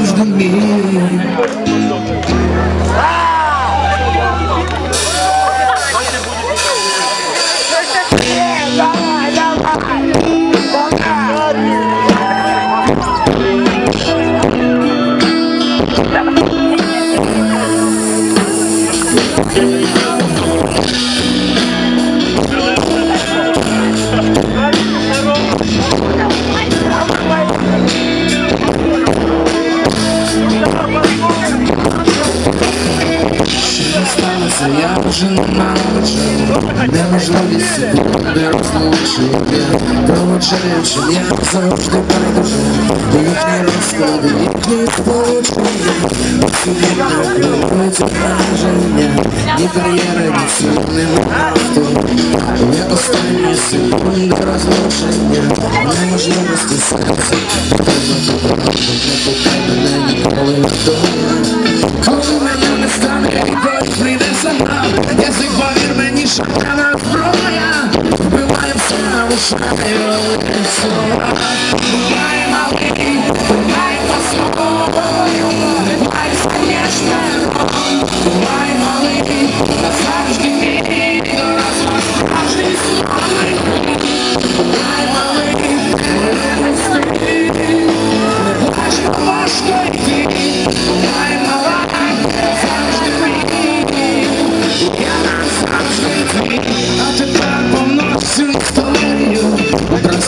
każdy me. Thank you. Сталося, я вже чого Неможливість розлучення Проводжаю, що я завжди байдуже Їхні розклади, їхні сполучення Усюди не впливають ображення Ні кар'єра, ні сил нема авто Я останні секунди розлучення Неможливості серця Потрібно добро, не пускай мене ніколи вдома коли мене не стане, і сама Язик повір мені, шукана зброя Вбиває все, лишає велике слова Буває малий,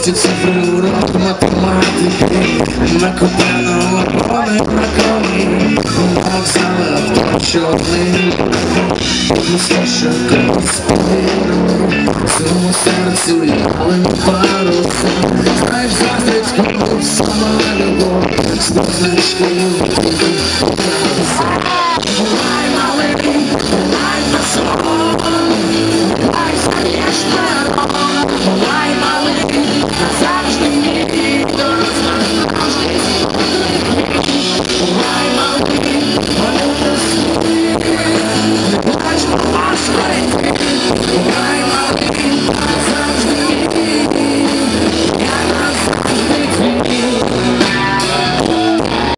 прості цифри урок математики, накопано лапони на колі, вокзали авто чорний, ми слушаємо співіру, цьому серцю я лим паруса, знаєш, заздрить сама любов, з позначкою Бувай малий, не